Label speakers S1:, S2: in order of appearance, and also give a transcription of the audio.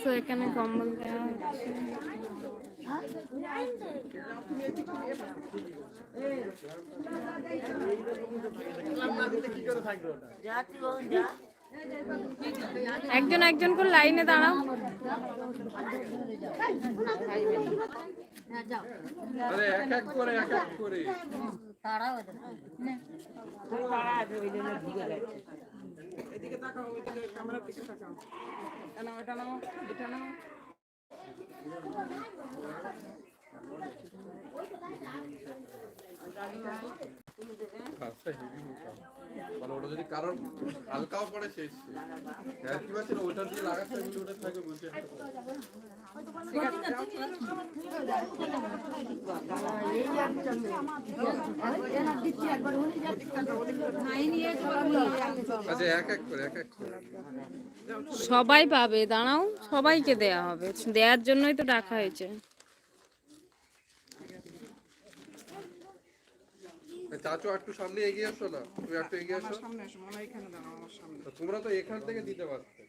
S1: So এখানে কম্বল দেওয়া হচ্ছে একজন একজন করে লাইনে দাঁড়াও
S2: আরে করে এক এক করে কাজটা হেভি মোটা মানে ওটা যদি কারণ হালকাও পড়ে শেষ কি বলছিল ওটা দিয়ে লাগাতে ওটা থাকে বলছে
S1: সবাই পাবে দাঁড়াও সবাইকে দেয়া হবে। দেওয়ার জন্যই তো ডাকা হয়েছে।
S2: চাচু একটু সামনে এগিয়ে আসো না। তুমি একটু এগিয়ে আসো তোমরা তো এখান থেকে দিতে পারতে।